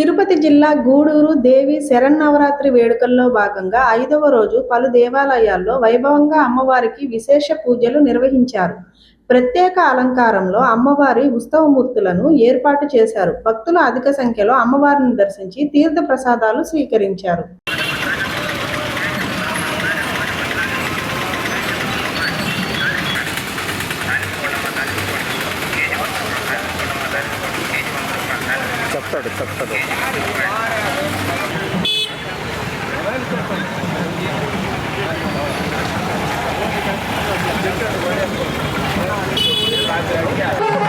తిరుపతి జిల్లా గూడూరు దేవి శరన్నవరాత్రి వేడుకల్లో భాగంగా ఐదవ రోజు పలు దేవాలయాల్లో వైభవంగా అమ్మవారికి విశేష పూజలు నిర్వహించారు. ప్రత్యేక అలంకారంలో అమ్మవారి ఉత్సవమూర్తులను ఏర్పాటు చేశారు. భక్తులు అధిక సంఖ్యలో అమ్మవారిని దర్శించి తీర్థ ప్రసాదాలు స్వీకరించారు. తొక్కుతాడు తొక్కుతాడు రాత్రి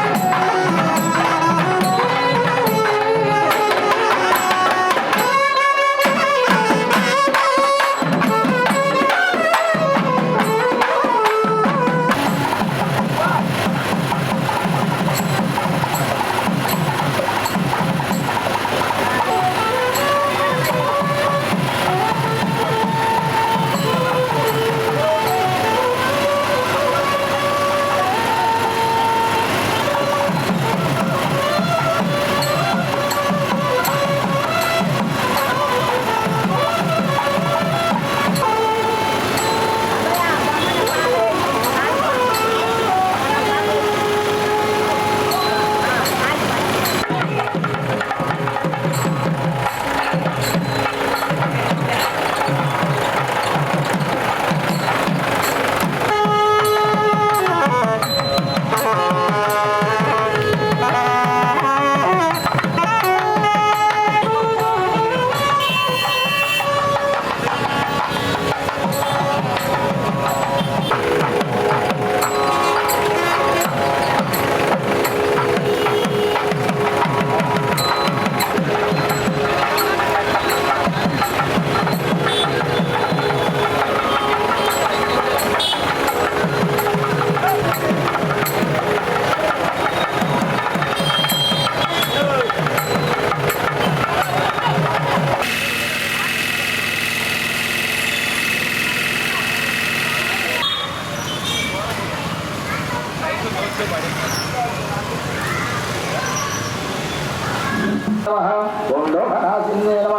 ఓం లోహనాశిన్నే నమ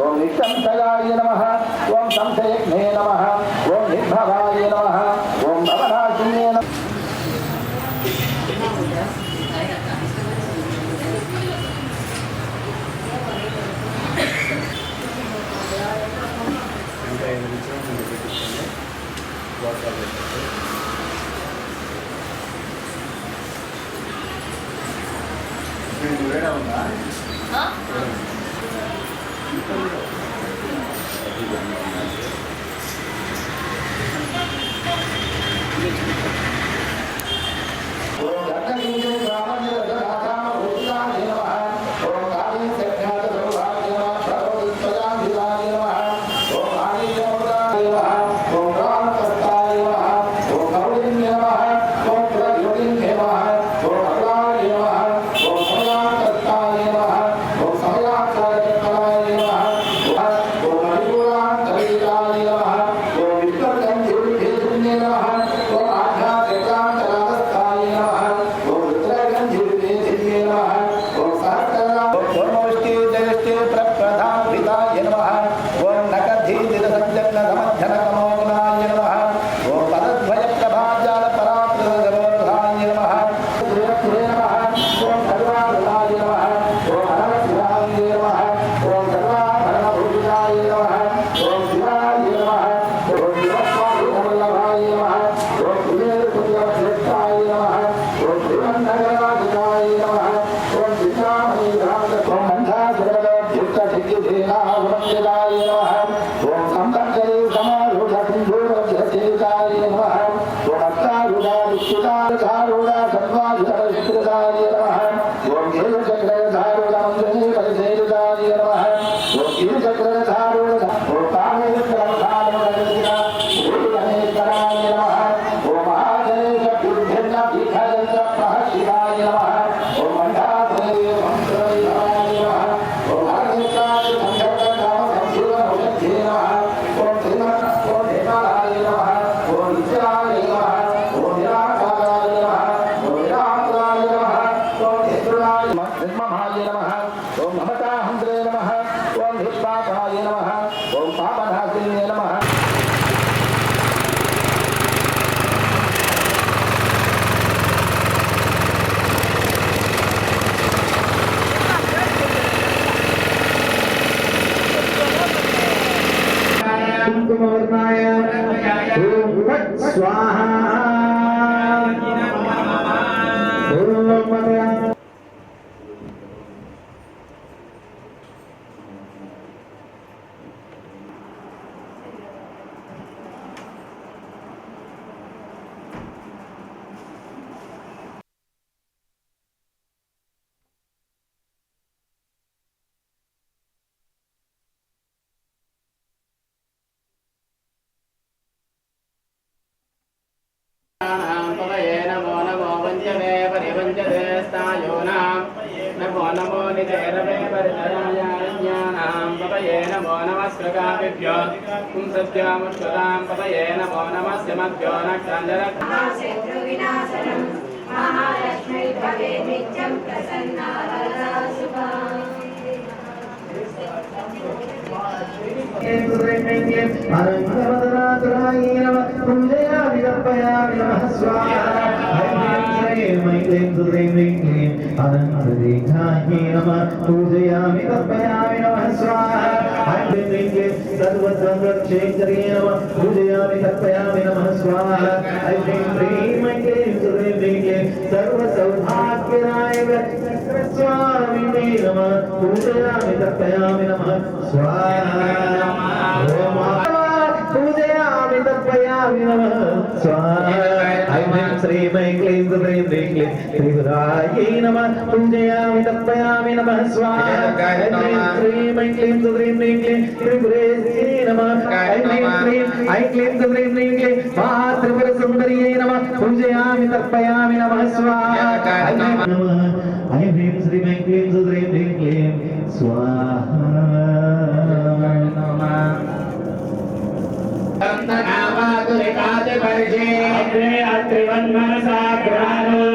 ఓం నిశంసయాయ నమ ఓం సంశయజ్ఞే నమ ఓం నిర్భవాయ నమ ఓం భవనాశిన్నే నమ వాటర్ Primavera రామాజీ Yo, yo, yo, శ్రీవత్సరాయ నిర్మమాయ నమ ఓం నమతాహంద్రే నమ ఓం హిష్పాకాయ నమ ఓం పాపనాశిన్యే నమ स्वाहा नमो नमो निजैरवे परिचयाज्ञानां पवये नमो नमस्कृकाभिभ्यो पुंसभ्यामुष्कृतां पवये नमो नमस्य मभ्यो नक्षञ्जरक् शत्रुविनाशनं महालक्ष्मी भवे नित्यं प्रसन्ना वरदा शुभा अनन्तवदनातुराय नमः पूजयामि तर्पयामि नमः स्वाहा अनन्तदेहाय नमः पूजयामि तर्पयामि नमः स्वाहा सर्वसंरक्षेत्रे नमः पूजयामि तर्पयामि नमः स्वाहा ऐं ह्रीं ऐं क्लीं सर्वसौभाग्यराय स्वामिने नमः पूजयामि तर्पयामि नमः स्वाहा पूजयामि तर्पयामि नमः स्वाहा ऐं ശ്രീ മൈക്ലീം ഹൃദയം നീക്ലീം ത്രിപുരായൈ നമ പൂജയാമി തർപ്പയാമി നമ ശ്രീ മൈക്ലീം ഹൃദയം നീക്ലീം ത്രിപുരേശ്വരി നമ ഐക്ലീം ഹൃദയം നീക്ലീം മഹാത്രിപുര സുന്ദരിയൈ നമ പൂജയാമി തർപ്പയാമി നമ സ്വാഹ ഐ ഹ്രീം ശ്രീ മൈക്ലീം ഹൃദയം നീക്ലീം സ്വാഹ పరిచే అగ్రే అత్రివన్ మనసా గ్రానో